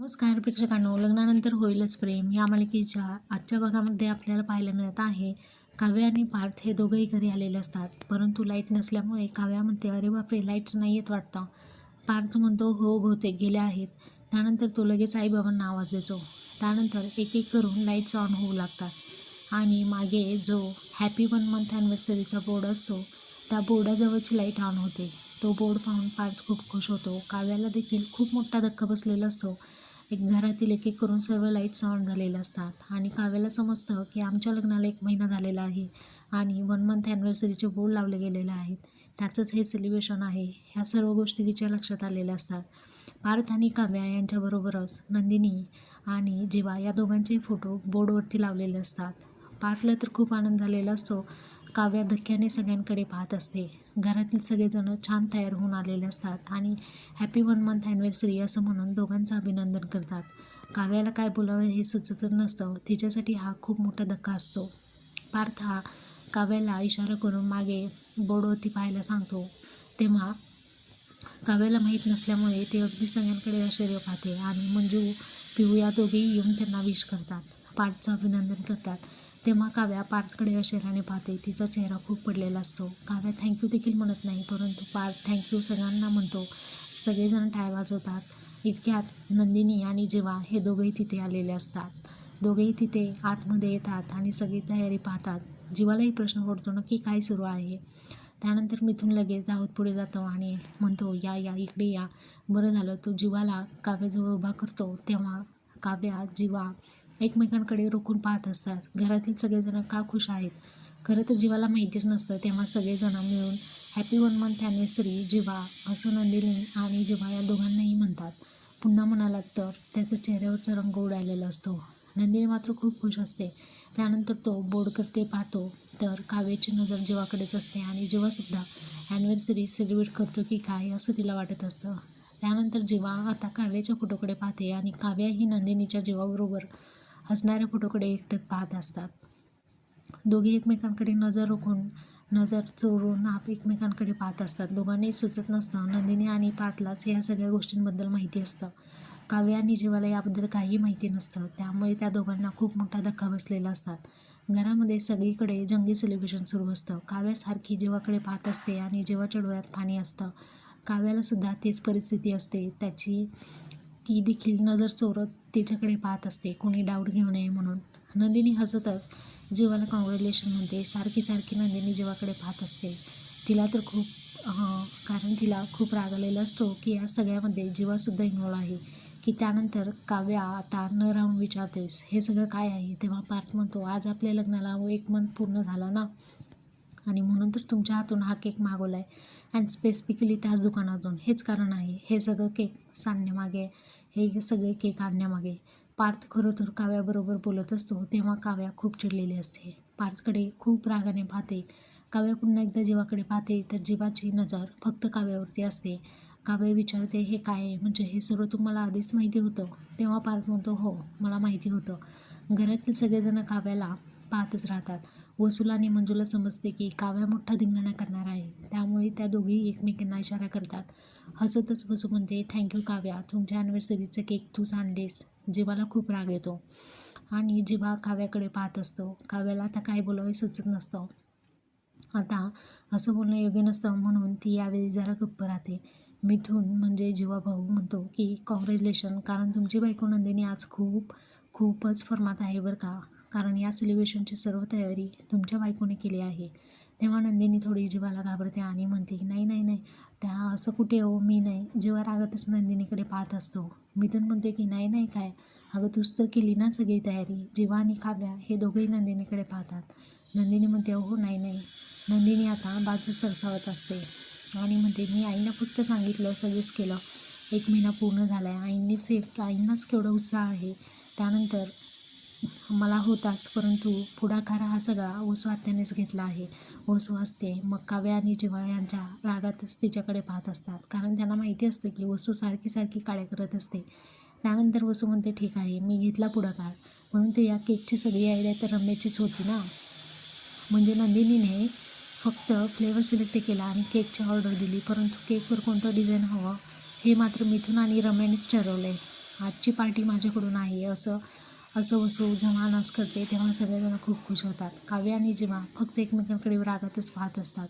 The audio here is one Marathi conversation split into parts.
नमस्कार प्रेक्षकांनो. लग्नानंतर होईलच प्रेम. या मालिकेच्या आजच्या भागामध्ये आपल्याला पाहायला मिळत आहे काव्या आणि पार्थ हे दोघंही घरी आलेले असतात. परंतु लाइट नसल्यामुळे काव्या म्हणते अरे बापरे लाईट्स नाही येत वाटतं. पार्थ म्हणतो हो बहुतेक गेले आहेत. त्यानंतर तो लगेच आईबाबांना आवाज देतो. त्यानंतर एक एक करून लाईट्स ऑन होऊ लागतात. आणि मागे जो हॅपी वन मंथ ॲनिव्हर्सरीचा बोर्ड असतो त्या बोर्डाजवळची लाइट ऑन होते. तो बोर्ड पाहून पार्थ खूप खुश होतो. काव्याला देखील खूप मोठा धक्का बसलेला असतो. एक घरातील एक एक करून सर्व लाईट्स ऑन झालेले असतात. आणि काव्याला समजतं की आमच्या लग्नाला एक महिना झालेला आहे आणि वन मंथ ॲनिव्हर्सरीचे बोर्ड लावले गेलेले आहेत. त्याचंच हे सेलिब्रेशन आहे. ह्या सर्व गोष्टी तिच्या लक्षात आलेल्या असतात. पार्थ आणि काव्या यांच्याबरोबरच नंदिनी आणि जीवा या दोघांचे फोटो बोर्डवरती लावलेले असतात. पार्थला तर खूप आनंद झालेला असतो. काव्या धक्क्याने सगळ्यांकडे पाहत असते. घरातील सगळेजण छान तयार होऊन आलेले असतात आणि हॅपी वन मंथ ॲनिव्हर्सरी असं म्हणून दोघांचं अभिनंदन करतात. काव्याला काय बोलावं हे सुचत नसतं. तिच्यासाठी हा खूप मोठा धक्का असतो. पार्थ हा काव्याला इशारा करून मागे बोर्डवरती पाहायला सांगतो. तेव्हा काव्याला माहीत नसल्यामुळे ते अगदी सगळ्यांकडे आश्चर्य पाहते आणि मंजू पिऊ या दोघेही येऊन त्यांना विश करतात. पार्थचं अभिनंदन करतात. तेव्हा काव्या पार्थकडे अशेराने पाहते. तिचा चेहरा खूप पडलेला असतो. काव्या थँक्यू देखील म्हणत नाही परंतु पार्थ थँक्यू सगळ्यांना म्हणतो. सगळेजण टाय वाजवतात. इतक्यात नंदिनी आणि जेव्हा हे दोघेही तिथे आलेले असतात. दोघेही तिथे आतमध्ये येतात आणि सगळी तयारी पाहतात. जीवालाही प्रश्न पडतो नक्की काय सुरू आहे? त्यानंतर मिथून लगेच धावत पुढे जातो आणि म्हणतो या या इकडे या. बरं झालं तो जीवाला काव्याजवळ उभा करतो. तेव्हा काव्या जीवा एकमेकांकडे रोखून पाहत असतात. घरातील सगळेजण का खुश आहेत? खरं तर जीवाला माहितीच नसतं. तेव्हा सगळेजण मिळून happy one month anniversary Jeeva असं नंदिनी आणि जीवा या दोघांनाही म्हणतात. पुन्हा म्हणालात तर त्याचा चेहऱ्यावरचा रंग उडालेला असतो. नंदिनी मात्र खूप खुश असते. त्यानंतर तो बोर्ड करते पाहतो. तर काव्याची नजर जीवाकडेच असते आणि जेव्हासुद्धा ॲनिव्हर्सरी सेलिब्रेट करतो की काय असं तिला वाटत असतं. त्यानंतर जेव्हा आता काव्याच्या फोटोकडे पाहते आणि काव्या ही नंदिनीच्या जीवाबरोबर हसणाऱ्या फोटोकडे एकटक पाहत असतात. दोघे एकमेकांकडे नजर रोखून नजर चोरून आप एकमेकांकडे पाहत असतात. दोघांनाही सुचत नसतं नंदिनी आणि पार्थलाच या सगळ्या गोष्टींबद्दल माहिती असतं. काव्य आणि जीवाला याबद्दल काही माहिती नसतं. त्यामुळे त्या दोघांना खूप मोठा धक्का बसलेला असतात. घरामध्ये सगळीकडे जंगी सेलिब्रेशन सुरू असतं. काव्यासारखी जीवाकडे पाहत असते आणि जीवाच्या डोळ्यात पाणी असतं. काव्यालासुद्धा तीच परिस्थिती असते. त्याची ती देखील नजर चोरत तिच्याकडे पाहत असते. कोणी डाऊट घेऊ नये म्हणून. नंदिनी हसतच जीवाला कॉंग्रॅच्युलेशन म्हणते. सारखी सारखी नंदिनी जीवाकडे पाहत असते. तिला तर खूप कारण तिला खूप राग आलेला असतो की या सगळ्यामध्ये जीवासुद्धा इन्वॉल्व आहे. की त्यानंतर काव्या आता न राहून विचारतेस हे सगळं काय आहे? तेव्हा पार्थ म्हणतो आज आपल्या लग्नाला व एक मंथ पूर्ण झाला ना? आणि म्हणून तर तुमच्या हातून हा केक मागवला आहे अँड स्पेसिफिकली त्याच दुकानातून. हेच कारण आहे. हे सगळं केक सांडण्यामागे हे सगळे केक आणण्यामागे. पार्थ खरोखर काव्याबरोबर बोलत असतो तेव्हा काव्या खूप चिडलेली असते. पार्थकडे खूप रागाने पाहते. काव्या पुन्हा एकदा जीवाकडे पाहते तर जीवाची नजर फक्त काव्यावरती असते. काव्य विचारते हे काय? आहे म्हणजे हे सर्व तुम्हाला आधीच माहिती होतं? तेव्हा पार्थ म्हणतो हो मला माहिती होतं. घरातील सगळेजण काव्याला पाहतच राहतात. वसुला आणि मंजूला समजते की काव्या मोठा धिंगाणा करणार आहे. त्यामुळे त्या दोघी एकमेकांना इशारा करतात. हसतच वसू म्हणते थँक्यू काव्या. तुमच्या ॲनिव्हर्सरीचं केक तूच आणलेस जीवाला खूप राग येतो. आणि जीवा काव्याकडे पाहत असतो. काव्याला आता काय बोलावे सुचत नसतं. आता असं बोलणं योग्य नसतं म्हणून ती यावेळी जरा गप्प राहते. मिथून म्हणजे जीवा भाऊ म्हणतो की कॉंग्रॅच्युलेशन कारण तुमची बायको नंदिनी आज खूप खूपच फर्मात आहे बरं का. कारण या सेलिब्रेशनची सर्व तयारी तुमच्या बायकोने केली आहे. तेव्हा नंदिनी थोडी जीवाला घाबरते आणि म्हणते की नाही नाही नाही त्या असं कुठे हो? मी नाही. जीवा रागातच नंदिनीकडे पाहत असतो. मिथून म्हणते की नाही नाही काय? अगं तूच तर केली ना सगळी तयारी जीवा आणि काव्या हे दोघंही नंदिनीकडे पाहतात. नंदिनी म्हणते हो नाही नाही. नंदिनी आता बाजू सरसावत असते आणि म्हणते मी आईनं फक्त सांगितलं सजेस्ट केलं. एक महिना पूर्ण झाला आहे आईंनीच एक आईंनाच केवढा उत्साह आहे. त्यानंतर मला होताच परंतु पुढाकार हा सगळा ओसू घेतला आहे. ओसू असते मग काव्या आणि जिव्हा यांच्या रागातच तिच्याकडे पाहत असतात. कारण त्यांना माहिती असतं की वसू सारखी सारखी काळे करत असते. त्यानंतर वसू म्हणते ठीक आहे मी घेतला पुढाकार. परंतु या केकची सगळी आयडिया तर रम्याचीच होती ना? म्हणजे नंदिनीने फक्त फ्लेवर सिलेक्ट केला आणि केकची ऑर्डर दिली. परंतु केकवर कोणतं डिझाईन हवं हे मात्र मिथून आणि रम्यानेच ठरवलं आहे आजची पार्टी माझ्याकडून आहे असं असं असो जेव्हा अनाऊन्स करते तेव्हा सगळेजण खूप खुश होतात. काव्य आणि जेव्हा फक्त एकमेकांकडे रागातच पाहत असतात.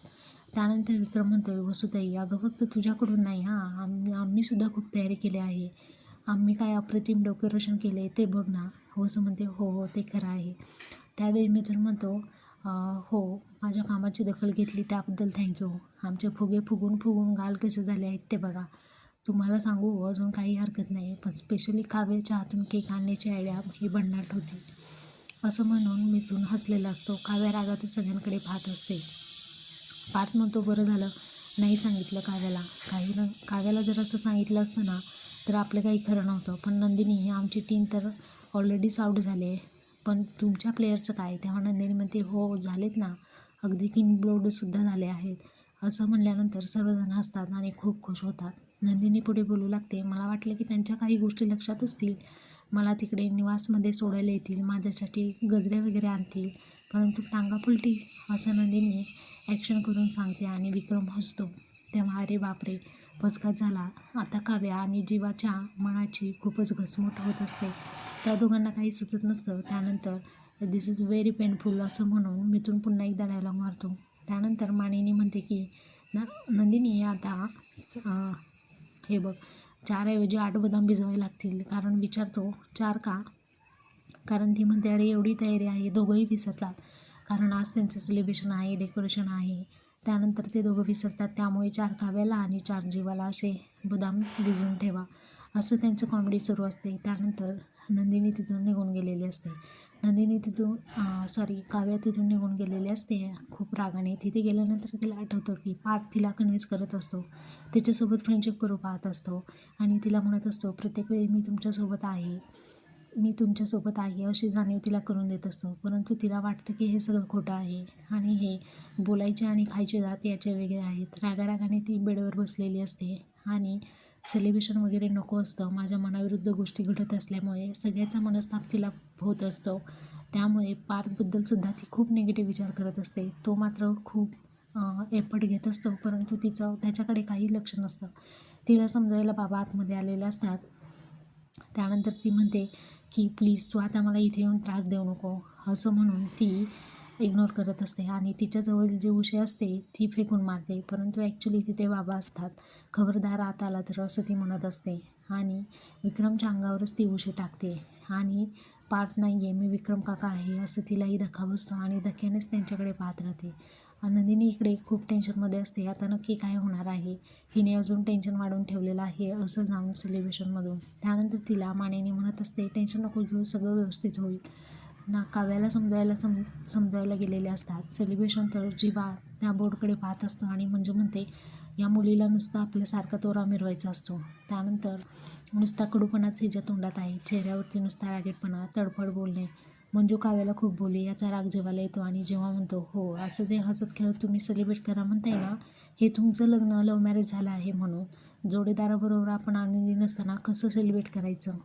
त्यानंतर विक्रम म्हणतो वसुताई अगं फक्त तुझ्याकडून नाही हां. आम्ही आम्हीसुद्धा खूप तयारी केली आहे. आम्ही काय अप्रतिम डेकोरेशन केले ते बघ ना. हो, वसू म्हणते. हो हो ते खरं आहे. त्यावेळी मिथून म्हणतो हो माझ्या कामाची दखल घेतली त्याबद्दल थँक्यू. आमचे फुगे फुगून फुगून गाल कसे झाले आहेत ते बघा. तुम्हाला सांगू अजून काही हरकत नाही पण स्पेशली काव्याच्या हातून केक आणण्याची आयडिया ही भन्नाट होती असं म्हणून मिथून हसलेला असतो. काव्या रागातच सगळ्यांकडे पाहत असते. पार्थ म्हणतो बरं झालं नाही सांगितलं काव्याला. काही रंग काव्याला जर असं सांगितलं असतं ना तर आपलं काही खरं नव्हतं. पण नंदिनी आमची टीम तर ऑलरेडीच आऊट झाले आहे. पण तुमच्या प्लेयरचं काय? तेव्हा नंदिनी म्हणते हो झालेत ना. अगदी किंग ब्लोडसुद्धा झाले आहेत. असं म्हणल्यानंतर सर्वजण हसतात आणि खूप खुश होतात. नंदिनी पुढे बोलू लागते. मला वाटलं की त्यांच्या काही गोष्टी लक्षात असतील. मला तिकडे निवासमध्ये सोडायला येतील. माझ्यासाठी गजरे वगैरे आणतील. परंतु टांगापुलटी असं नंदिनी ॲक्शन करून सांगते आणि विक्रम हसतो. तेव्हा अरे बापरे पचकात झाला. आता काव्या आणि जीवाच्या मनाची खूपच घसमोट होत असते. त्या दोघांना काही सुचत नसतं. त्यानंतर दिस इज व्हेरी पेनफुल असं म्हणून मिथून पुन्हा एकदा डायलॉग मारतो. त्यानंतर मानिनी म्हणते की न नंदिनी आता हे बघ. चारऐवजी आठ बदाम भिजवावे लागतील. कारण विचारतो चार का? कारण ती म्हणते अरे एवढी तयारी आहे दोघंही विसरतात. कारण आज त्यांचं सेलिब्रेशन आहे डेकोरेशन आहे. त्यानंतर ते दोघं विसरतात. त्यामुळे चार काव्याला आणि चार जीवाला असे बदाम भिजवून ठेवा. असं त्यांचं कॉमेडी सुरू असते. त्यानंतर नंदिनी तिथून निघून गेलेली असते. नंदिनी तिथून सॉरी काव्या तिथून निघून गेलेली असते. खूप रागाने तिथे गेल्यानंतर तिला आठवतं की पार्थ तिला कन्व्हिन्स करत असतो. तिच्यासोबत फ्रेंडशिप करू पाहत असतो. आणि तिला म्हणत असतो प्रत्येक वेळी मी तुमच्यासोबत आहे. मी तुमच्यासोबत आहे अशी जाणीव तिला करून देत असतो. परंतु तिला वाटतं की हे सगळं खोटं आहे. आणि हे बोलायचे आणि खायचे दात याचे वेगळे आहेत. रागारागाने ती बेडवर बसलेली असते. आणि सेलिब्रेशन वगैरे नको असतं. माझ्या मनाविरुद्ध गोष्टी घडत असल्यामुळे सगळ्याचा मनस्ताप तिला होत असतो. त्यामुळे पार्थबद्दलसुद्धा ती खूप निगेटिव्ह विचार करत असते. तो मात्र खूप एफर्ट घेत असतो. परंतु तिचं त्याच्याकडे काही लक्ष नसतं. तिला समजायला बाबा आतमध्ये आलेले असतात. त्यानंतर ती म्हणते की प्लीज तू आता मला इथे येऊन त्रास देऊ नको. असं म्हणून ती इग्नोर करत असते आणि तिच्याजवळ जे उशी असते ती फेकून मारते. परंतु ॲक्च्युली तिथे बाबा असतात. खबरदार आत आला तर असं ती म्हणत असते. आणि विक्रमच्या अंगावरच ती उशी टाकते. आणि पार्ट नाही आहे मी विक्रम काका आहे असं तिलाही धक्का बसतो आणि धक्क्यानेच त्यांच्याकडे पाहत राहते. नंदिनी इकडे खूप टेन्शनमध्ये असते. आता नक्की काय होणार आहे? हिने अजून टेन्शन वाढवून ठेवलेलं आहे असं जाऊन सेलिब्रेशनमधून त्यानंतर तिला मानेने म्हणत असते टेन्शन नको घेऊ सगळं व्यवस्थित होईल. ना काव्याला समजायला सम समजायला गेलेले असतात. सेलिब्रेशन तर जीवा त्या बोर्डकडे पाहत असतो आणि म्हणजे म्हणते या मुलीला नुसता आपल्यासारखा तोरा मिरवायचा असतो. त्यानंतर नुसता कडूपणाच हिच्या तोंडात आहे. चेहऱ्यावरती नुसता रागेटपणा तडफड बोलणे. मंजू काव्याला खूप बोली याचा राग जेवायला येतो आणि जेव्हा म्हणतो हो असं जे हसत खेळत तुम्ही सेलिब्रेट करा म्हणताय ना हे तुमचं लग्न लव्ह मॅरेज झालं आहे म्हणून. जोडीदाराबरोबर आपण आनंदी नसताना कसं सेलिब्रेट करायचं?